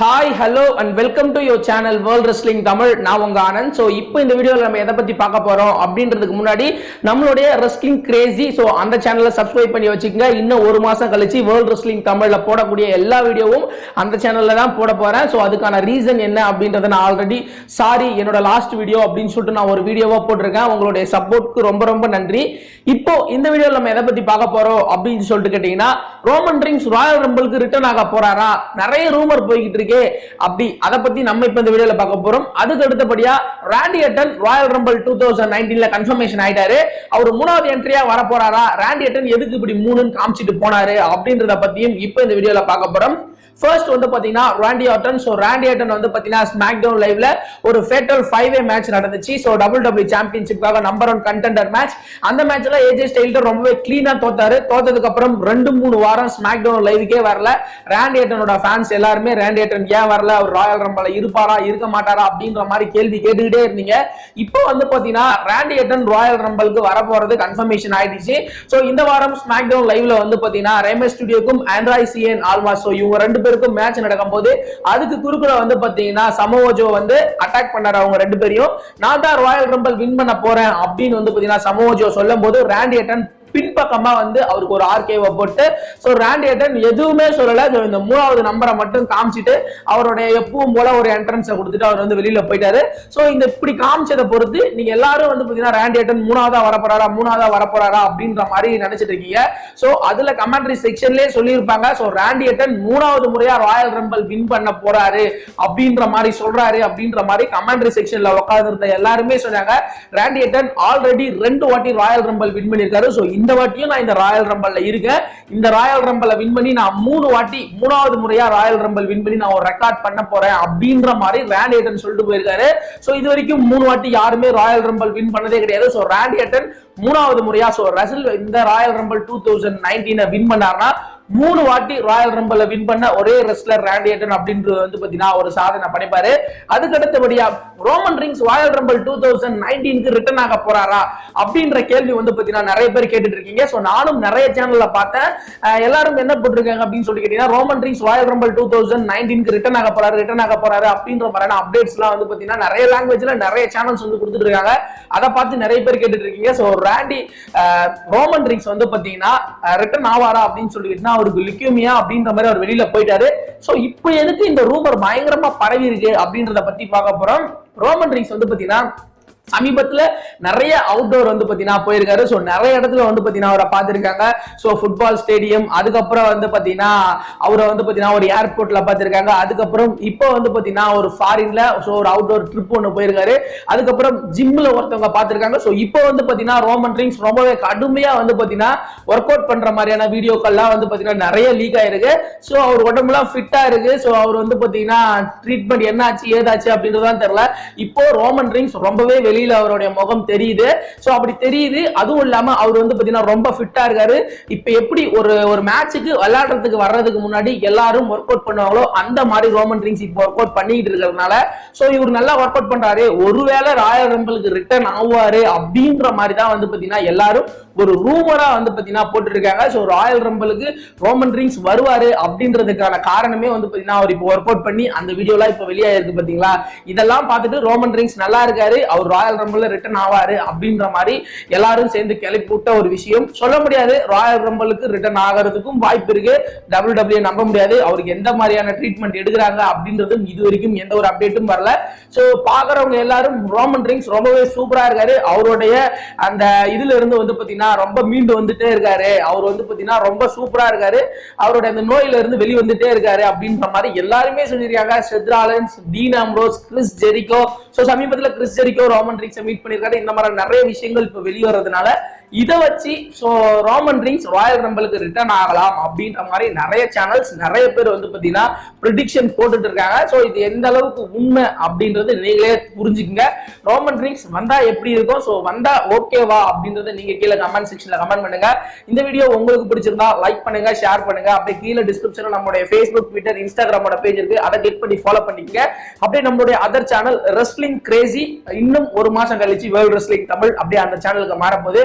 Hi hello and welcome to your channel world wrestling Tamil நான் உங்க Anand. So இப்போ இந்த வீடியோவில் நம்ம எதை பத்தி பார்க்க போறோம் அப்படின்றதுக்கு முன்னாடி நம்மளுடைய ரெஸ்லிங் கிரேசி ஸோ அந்த சேனலை சப்ஸ்கிரைப் பண்ணி வச்சுக்கோங்க. இன்னும் ஒரு மாசம் கழிச்சு வேர்ல்ட் ரெஸ்லிங் தமிழ்ல போடக்கூடிய எல்லா வீடியோவும் அந்த சேனல்ல தான் போட போறேன். ஸோ அதுக்கான ரீசன் என்ன அப்படின்றத நான் ஆல்ரெடி சாரி என்னோட லாஸ்ட் வீடியோ அப்படின்னு சொல்லிட்டு நான் ஒரு வீடியோவா போட்டிருக்கேன். உங்களுடைய சப்போர்ட்க்கு ரொம்ப ரொம்ப நன்றி. இப்போ இந்த வீடியோவில் நம்ம எதை பத்தி பார்க்க போறோம் அப்படின்னு சொல்லிட்டு கேட்டீங்கன்னா ரோமன் ட்ரிங்ஸ் ராயல் ரம்பிளுக்கு ரிட்டர்ன் ஆக போறாரா? நிறைய ரூமர் போய்கிட்டு இருக்கே அப்படி அதை பத்தி நம்ம இப்ப இந்த வீடியோல பார்க்க போறோம். அதுக்கு அடுத்தபடியா Randy Orton royal rumble two thousand நைன்டீன்ல confirmation ஆயிட்டாரு. அவர் மூணாவது என்ட்ரியா வர போறாரா ராண்டி அட்டன் எதுக்கு இப்படி மூணுன்னு காமிச்சிட்டு போனாரு? அப்படின்றத பத்தியும் இப்ப இந்த வீடியோல பார்க்க போறோம். ஃபர்ஸ்ட் வந்து பார்த்தீங்கன்னா ராண்டி ஆட்டன் ஸோ ராண்டி ஆட்டன் வந்து பார்த்தீங்கன்னா ஸ்மாக் டவுன் லைவ்ல ஒரு ஃபேட்டல் ஃபைவ் வே மேட்ச் நடந்துச்சு ஸோ டபுள் டபிள்யூ சாம்பியன்ஷிப்காக நம்பர் ஒன் கண்டெண்டர் மேட்ச் அந்த மேட்ச்ல ஏஜே ஸ்டைல்டர் ரொம்பவே கிளீனாக தோத்தாரு. தோத்ததுக்கு அப்புறம் ரெண்டு மூணு வாரம் ஸ்மாக் டவுன் லைவுக்கே வரல. ராண்டி ஆட்டனோட ஃபேன்ஸ் எல்லாருமே ராண்டி ஆட்டன் ஏன் வரல? அவர் ராயல் ரம்பல இருப்பாரா? இருக்க மாட்டாரா? அப்படின்ற மாதிரி கேள்வி கேட்டுக்கிட்டே இருந்தீங்க. இப்போ வந்து பார்த்தீங்கன்னா ராண்டி ஆட்டன் ராயல் ரம்பலுக்கு வரப்போறது கன்ஃபர்மேஷன் ஆயிடுச்சு. ஸோ இந்த வாரம் ஸ்மாக் டவுன் லைவ்ல வந்து பார்த்தீங்கன்னா ரேமே ஸ்டுடியோக்கும் ஆண்ட்ராய் சிஎன் ஆல்மா ஸோ இவங்க ரெண்டு பேருக்கும் மேட்ச் நடக்கும்போது அதுக்கு குறுக்குல வந்து பாத்தீங்கன்னா சமோஜோ வந்து அட்டாக் பண்ணாரு அவங்க ரெண்டு பேரையும். நான் தான் ராயல் ரம்பல் வின் பண்ண போறேன் அப்படின்னு வந்து பாத்தீங்கன்னா சமோஜோ சொல்லும் போது ராண்டி அட்டன் பின்பக்கமா வந்து அவருக்கு ஒரு ஆர்கேவை போட்டு ஸோ ராண்டியட்டன் எதுவுமே சொல்லல. இந்த மூணாவது நம்பரை மட்டும் காமிச்சிட்டு அவருடைய எப்பவும் போல ஒரு என்ட்ரன்ஸை கொடுத்துட்டு அவர் வந்து வெளியில போயிட்டாரு. ஸோ இந்த இப்படி காமிச்சதை பொறுத்து நீங்க எல்லாரும் வந்து பாத்தீங்கன்னா ராண்டியட்டன் மூணாவதா வரப்போறாரா மூணாவதா வரப்போறாரா அப்படின்ற மாதிரி நினைச்சிட்டு இருக்கீங்க. ஸோ அதுல கமெண்ட்ரி செக்ஷன்லயே சொல்லியிருப்பாங்க. ஸோ ராண்டியட்டன் மூணாவது முறையா ராயல் ரம்பல் வின் பண்ண போறாரு அப்படின்ற மாதிரி சொல்றாரு அப்படின்ற மாதிரி கமெண்ட்ரி செக்ஷன்ல உட்காந்துருந்த எல்லாருமே சொன்னாங்க. ராண்டியட்டன் ஆல்ரெடி ரெண்டு வாட்டி ராயல் ரம்பல் வின் பண்ணியிருக்காரு. ஸோ இந்த வாட்டியும் நான் இந்த ராயல் ரம்பல்ல இருக்கேன் இந்த ராயல் ரம்பலை வின் பண்ணி நான் மூணு வாட்டி மூணாவது முறையா ராயல் ரம்பல் வின் பண்ணி நான் ஒரு ரெக்கார்ட் பண்ண போறேன் அப்படின்ற மாதிரி ராண்டியட்டன் சொல்லிட்டு போயிருக்காரு. ஸோ இது வரைக்கும் மூணு வாட்டி யாருமே ராயல் ரம்பல் வின் பண்ணதே கிடையாது. ஸோ ராண்டியட்டன் மூணாவது முறையா ஸோ ரசில் இந்த ராயல் ரம்பல் டூ தௌசண்ட் நைன்டீனை வின் பண்ணார்னா மூணு வாட்டி ராயல் ரம்பல வின் பண்ண ஒரே ரெஸ்லர் ராண்டியட்டன் அப்படின்றது வந்து பாத்தீங்கன்னா ஒரு சாதனை பண்ணிப்பாரு அதுக்கு அடுத்தபடியா Roman Reigns royal rumble two thousand நைன்டீனுக்கு return ஆக போறாரா அப்படின்ற கேள்வி வந்து பாத்தீங்கன்னா நிறைய பேர் கேட்டுட்டு இருக்கீங்க. சோ நானும் நிறைய சேனல்ல பார்த்தேன். எல்லாரும் என்ன போட்டிருக்காங்க அப்படின்னு சொல்லி கேட்டீங்கன்னா Roman Reigns royal rumble two thousand நைன்டீனுக்கு return ஆக போறாரு ரிட்டர்ன் ஆக போறாரு அப்படின்ற மாதிரியான அப்டேட்ஸ் எல்லாம் வந்து பாத்தீங்கன்னா நிறைய லாங்குவேஜ்ல நிறைய சேனல்ஸ் வந்து கொடுத்துட்டு இருக்காங்க. அதை பார்த்து நிறைய பேர் கேட்டுட்டு இருக்கீங்க. சோ ராண்டி ரோமன் ரிங்ஸ் வந்து பாத்தீங்கன்னா ரிட்டர்ன் ஆவாரா அப்படின்னு சொல்லிட்டுனா அவருக்கு லிக்யூமியா அப்படின்ற மாதிரி அவர் வெளியில போயிட்டாரு. சோ இப்போ எதுக்கு இந்த ரூமர் பயங்கரமா பரவி இருக்கு அப்படின்றத பத்தி பார்க்க போறோம். ரோமன் ரீஸ் வந்து பாத்தீங்கன்னா சமீபத்துல நிறைய அவுட்டோர் வந்து பாத்தீங்கன்னா போயிருக்காரு. சோ நிறைய இடத்துல வந்து பாத்தீங்கன்னா அவரை பார்த்திருக்காங்க. சோ ஃபுட்பால் ஸ்டேடியம் அதுக்கப்புறம் வந்து பாத்தீங்கன்னா அவரை வந்து பாத்தீங்கன்னா ஒரு ஏர்போர்ட்ல பார்த்திருக்காங்க. அதுக்கப்புறம் இப்போ வந்து பாத்தீங்கன்னா ஒரு ஃபாரின்ல சோ ஒரு அவுட்டோர் ட்ரிப் ஒன்று போயிருக்காரு. அதுக்கப்புறம் ஜிம்ல ஒருத்தவங்க பார்த்திருக்காங்க. சோ இப்போ வந்து பாத்தீங்கன்னா ரோமன் ட்ரிங்ஸ் ரொம்பவே கடுமையா வந்து பாத்தீங்கன்னா ஒர்க் அவுட் பண்ற மாதிரியான வீடியோக்கள்லாம் வந்து பாத்தீங்கன்னா நிறைய லீக் ஆயிருக்கு. சோ அவர் உடம்புலாம் ஃபிட்டா இருக்கு. சோ அவர் வந்து பாத்தீங்கன்னா ட்ரீட்மெண்ட் என்ன ஆச்சு ஏதாச்சு அப்படின்றதான் தெரியல. இப்போ ரோமன் ரிங்ஸ் ரொம்பவே வெளியில அவருடைய முகம் தெரியுது. சோ அப்படி தெரியுது. அதுவும் இல்லாம அவர் வந்து பாத்தீங்கன்னா ரொம்ப ஃபிட்டா இருக்காரு. இப்ப எப்படி ஒரு ஒரு மேட்சுக்கு விளையாடுறதுக்கு வர்றதுக்கு முன்னாடி எல்லாரும் ஒர்க் அவுட் பண்ணுவாங்களோ அந்த மாதிரி ரோமன் ரிங்ஸ் இப்போ ஒர்க் அவுட் பண்ணிட்டு இருக்கிறதுனால சோ இவர் நல்லா ஒர்க் அவுட் பண்றாரு. ஒருவேளை ராயல் ரம்பிளுக்கு ரிட்டர்ன் ஆவாரு அப்படின்ற மாதிரி தான் வந்து பாத்தீங்கன்னா எல்லாரும் ஒரு ரூமரா வந்து பாத்தீங்கன்னா போட்டுருக்காங்க சோ ராயல் ரம்பிளுக்கு ரோமன் ரிங்ஸ் வருவாரு அப்படின்றதுக்கான காரணமே வந்து பாத்தீங்கன்னா அவர் இப்போ ஒர்க் அவுட் பண்ணி அந்த வீடியோலாம் இப்போ வெளியாயிருக்கு பாத்தீங்களா? இதெல்லாம் பார்த்துட்டு ரோமன் ரிங்ஸ் நல்லா இருக்காரு. அவர் ராயல் ரம்பிள் ரிட்டர்ன் ஆவாரு அப்படின்ற மாதிரி எல்லாரும் சேர்ந்து கிளப்பி விட்ட ஒரு விஷயம். சொல்ல முடியாது. ராயல் ரம்பிளுக்கு ரிட்டர்ன் ஆகிறதுக்கும் வாய்ப்பு இருக்கு. டபிள்யூ டபிள்யூ நம்ப முடியாது. அவருக்கு எந்த மாதிரியான ட்ரீட்மெண்ட் எடுக்கிறாங்க அப்படின்றதும் இது வரைக்கும் எந்த ஒரு அப்டேட்டும் வரல. சோ பாக்குறவங்க எல்லாரும் ரோமன் ரிங்ஸ் ரொம்பவே சூப்பரா இருக்காரு. அவருடைய அந்த இதுல இருந்து வந்து பாத்தீங்கன்னா ரொம்ப மீண்டு வந்துட்டே இருக்காரு. அவர் வந்து பாத்தீங்கன்னா ரொம்ப சூப்பரா இருக்காரு. அவருடைய அந்த நோயில இருந்து வெளி வந்துட்டே இருக்காரு அப்படின்ற மாதிரி எல்லாருமே சொல்லியிருக்காங்க. Seth Rollins Dean Ambrose Chris Jericho so சமீபத்துல கிறிஸ் ஜெரிகோ ரோமன் ரிங்ஸை மீட் பண்ணியிருக்காரு இந்த மாதிரி நிறைய விஷயங்கள் இப்ப வெளியே வர்றதுனால இதை வச்சு ஸோ ரோமன் ரிங்ஸ் ராயல் ரம்பலுக்கு ரிட்டர்ன் ஆகலாம் அப்படின்ற மாதிரி நிறைய சேனல்ஸ் நிறைய பேர் வந்து பார்த்தீங்கன்னா ப்ரிடிக்ஷன் போட்டுட்டு இருக்காங்க. ஸோ இது எந்த அளவுக்கு உண்மை அப்படின்றது நீங்களே புரிஞ்சுக்கங்க. ரோமன் ரிங்ஸ் வந்தா எப்படி இருக்கும்? ஸோ வந்தா ஓகேவா அப்படின்றத நீங்க கீழே கமெண்ட் செக்ஷன்ல கமெண்ட் பண்ணுங்க. இந்த வீடியோ உங்களுக்கு பிடிச்சிருந்தா லைக் பண்ணுங்க ஷேர் பண்ணுங்க. அப்படியே கீழே டிஸ்கிரிப்ஷனில் நம்மளுடைய ஃபேஸ்புக் ட்விட்டர் இன்ஸ்டாகிராமோட பேஜ் இருக்கு. அதை கிளிக் பண்ணி ஃபாலோ பண்ணிக்கங்க. அப்படியே நம்மளுடைய அதர் சேனல் ரெஸ்லிங் கிரேசி இன்னும் ஒரு மாசம் கழிச்சு வேர்ல்டு ரெஸ்லிங் தமிழ் அப்படியே அந்த சேனலுக்கு மாறப்போகுது.